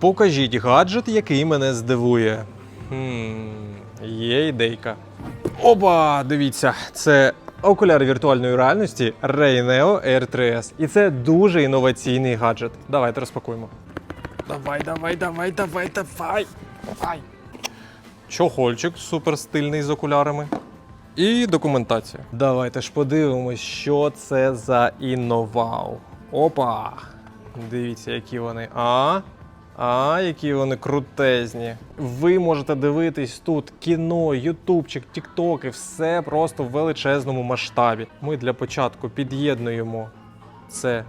Покажіть гаджет, який мене здивує. Хм, є ідейка. Оба! Дивіться, це окуляри віртуальної реальності Ray Neo Air 3S. І це дуже інноваційний гаджет. Давайте розпакуємо. Давай, давай, давай, давай, давай. Давай. Чохольчик супер стильний з окулярами. І документація. Давайте ж подивимось, що це за інновау. Опа! Дивіться, які вони. А? А, які вони крутезні. Ви можете дивитись тут кіно, ютубчик, тіктоки, все просто в величезному масштабі. Ми для початку під'єднуємо це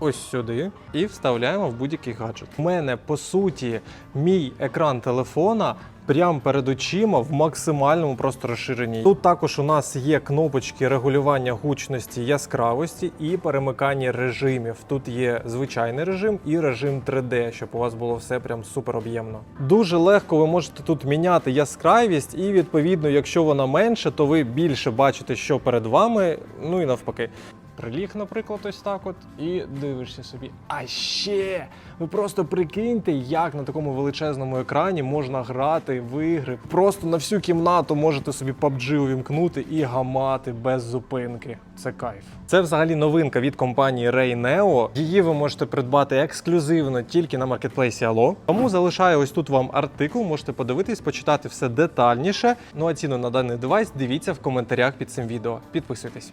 ось сюди і вставляємо в будь-який гаджет. У мене по суті мій екран телефона прямо перед очима в максимальному просто розширенні. Тут також у нас є кнопочки регулювання гучності, яскравості і перемикання режимів. Тут є звичайний режим і режим 3D, щоб у вас було все прям супер об'ємно. Дуже легко ви можете тут міняти яскравість, і відповідно, якщо вона менше, то ви більше бачите, що перед вами, ну і навпаки. Приліг, наприклад, ось так от, і дивишся собі. А ще ви просто прикиньте, як на такому величезному екрані можна грати в ігри. Просто на всю кімнату можете собі PUBG увімкнути і гамати без зупинки. Це кайф. Це взагалі новинка від компанії Ray Neo. Її ви можете придбати ексклюзивно тільки на маркетплейсі Allo. Тому залишаю ось тут вам артикул. Можете подивитись, почитати все детальніше. Ну а ціну на даний девайс дивіться в коментарях під цим відео. Підписуйтесь.